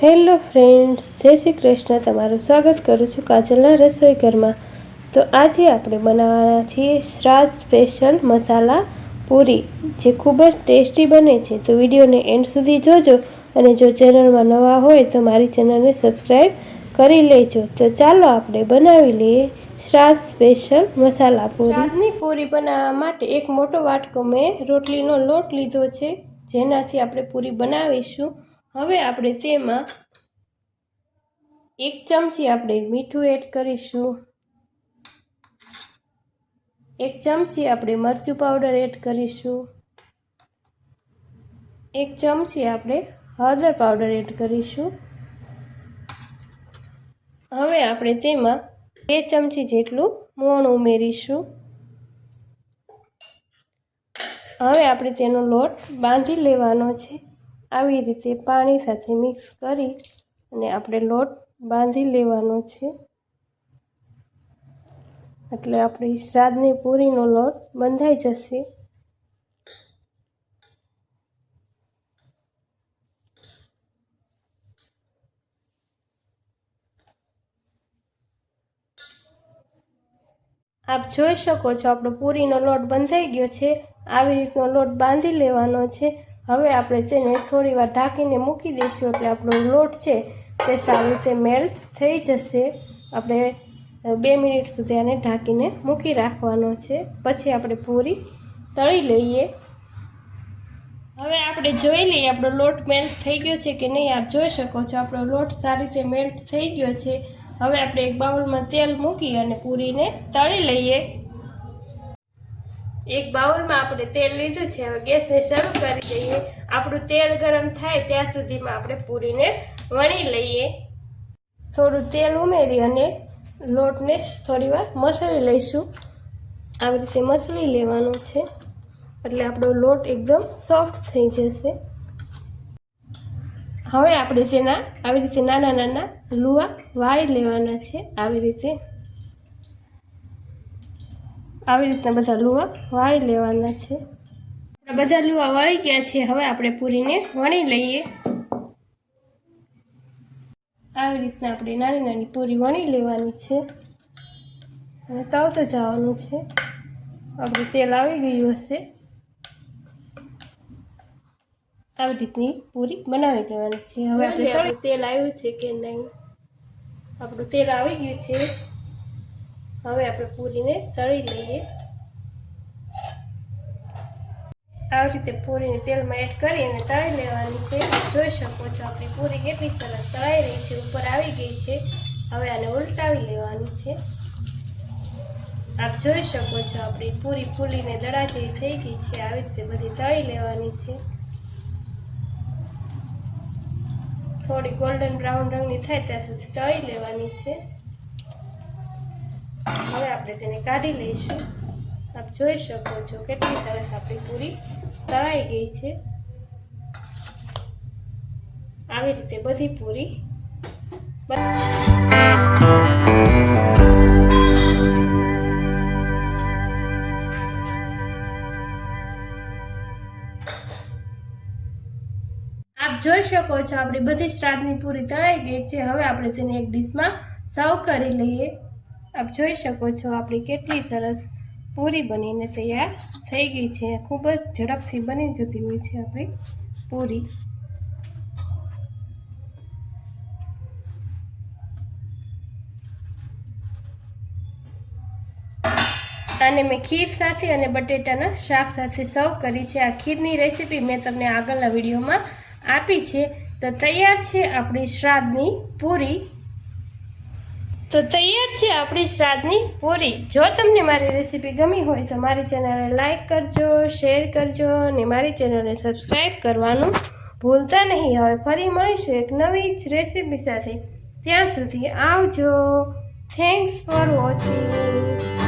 Hello friends, જય શ્રી કૃષ્ણ. તમારું સ્વાગત કરું છું કાજલના રસોઈ ઘરમાં. તો આજે આપણે બનાવવાના છીએ શ્રાદ્ધ સ્પેશિયલ મસાલા પૂરી, જે ખૂબ જ ટેસ્ટી બને છે. તો વિડીયોને એન્ડ સુધી જોજો અને જો ચેનલમાં નવા હોય તો મારી ચેનલને સબસ્ક્રાઈબ કરી લેજો. તો ચાલો આપણે બનાવી લઈએ શ્રાદ્ધ સ્પેશિયલ મસાલા પૂરી. શ્રાદ્ધની પૂરી બનાવવા માટે એક મોટો વાટકો મેં રોટલીનો લોટ લીધો છે. જેનાથી આપણે પૂરી બનાવીશું. હવે આપણે તેમાં એક ચમચી આપણે મીઠું એડ કરીશું. એક ચમચી આપણે મરચું પાવડર એડ કરીશું. એક ચમચી આપણે હળદર પાવડર એડ કરીશું. હવે આપણે તેમાં બે ચમચી જેટલું મોણ ઉમેરીશું. હવે આપણે તેનો લોટ બાંધી લેવાનો છે. આવી રીતે પાણી સાથે મિક્સ કરી અને આપણે લોટ બાંધી લેવાનો છે. એટલે આપણી શ્રાદ્ધની પૂરીનો લોટ બંધાઈ જશે. આપ જોઈ શકો છો, આપણો પૂરીનો લોટ બંધાઈ ગયો છે. આવી રીતનો લોટ બાંધી લેવાનો છે. હવે આપણે તેને થોડી વાર ઢાંકીને મૂકી દઈશું એટલે આપણો લોટ છે તે સારી રીતે મેલ્ટ થઈ જશે. આપણે બે મિનિટ સુધી આને ઢાંકીને મૂકી રાખવાનો છે. પછી આપણે પૂરી તળી લઈએ. હવે આપણે જોઈ લઈએ આપણો લોટ મેલ્ટ થઈ ગયો છે કે નહીં, આપ જોઈ શકો છો આપણો લોટ સારી રીતે મેલ્ટ થઈ ગયો છે. હવે આપણે એક બાઉલમાં તેલ મૂકી અને પૂરીને તળી લઈએ. એક બાઉલમાં આપણે તેલ લીધું છે, હવે ગેસને શરૂ કરી દઈએ. આપણું તેલ ગરમ થાય ત્યાં સુધીમાં આપણે પૂરીને વણી લઈએ. થોડું તેલ ઉમેરી અને લોટને થોડીવાર મસળી લઈશું. આવી રીતે મસળી લેવાનો છે. એટલે આપણો લોટ એકદમ સોફ્ટ થઈ જશે. હવે આપણે તેના, આવી રીતે નાના નાના લુવા વાળી લેવાના છે, આવી રીતે. આવી રીતના બધા લુવા વાળી લેવાના છે. બધા લુવા વળી ગયા છે. હવે આપણે પૂરીને વણી લઈએ. આવી રીતના આપણે નાની નાની પૂરી વણી લેવાની છે. અને તળતું જવાનું છે. આપણું તેલ આવી ગયું હશે. આવી રીતની પૂરી બનાવી લેવાની છે. હવે આપણે તળી તેલ આવ્યું છે કે નહીં? આપણું તેલ આવી ગયું છે. હવે આપણે પૂરીને તળી લઈએ. આવી રીતે પૂરીને તેલમાં એડ કરી અને તળી લેવાની છે. જોઈ શકો છો આપણી પૂરી કેટલી સરસ તળાઈ રહી છે, ઉપર આવી ગઈ છે. હવે આને ઉલટાવી લેવાની છે. આપ જોઈ શકો છો આપણી પૂરી ફૂલીને દડા જેવી થઈ ગઈ છે. આવી રીતે બધી તળી લેવાની છે. થોડી ગોલ્ડન બ્રાઉન રંગની થાય ત્યાં સુધી તળી લેવાની છે. હવે આપણે તેને કાઢી લઈશું. આપ જોઈ શકો છો કેટલી સરસ આપણી પૂરી તળાઈ ગઈ છે. આવી રીતે બધી પૂરી આપ જોઈ શકો છો આપણી બધી શ્રાદ્ધની પૂરી તળાઈ ગઈ છે. હવે આપણે તેને એક ડીશમાં સર્વ કરી લઈએ. આપ જોઈ શકો છો, આપણી કેટલી સરસ પૂરી બનીને તૈયાર થઈ ગઈ છે. ખૂબ જ ઝડપથી બની જતી હોય છે આપણી પૂરી. આને મેં ખીર સાથે અને બટેટાના શાક સાથે સર્વ કરી છે. આ ખીરની રેસીપી મેં તમને આગળના વિડીયોમાં આપી છે. તો તૈયાર છે આપણી શ્રાદ્ધની પૂરી. તો તૈયાર છે આપણી શ્રાદ્ધની પૂરી. જો તમને મારી રેસીપી ગમી હોય તો મારી ચેનલને લાઇક કરજો, શેર કરજો અને મારી ચેનલને સબસ્ક્રાઈબ કરવાનું ભૂલતા નહીં. હવે ફરી મળીશું એક નવી જ રેસીપી સાથે. ત્યાં સુધી આવજો. Thanks for watching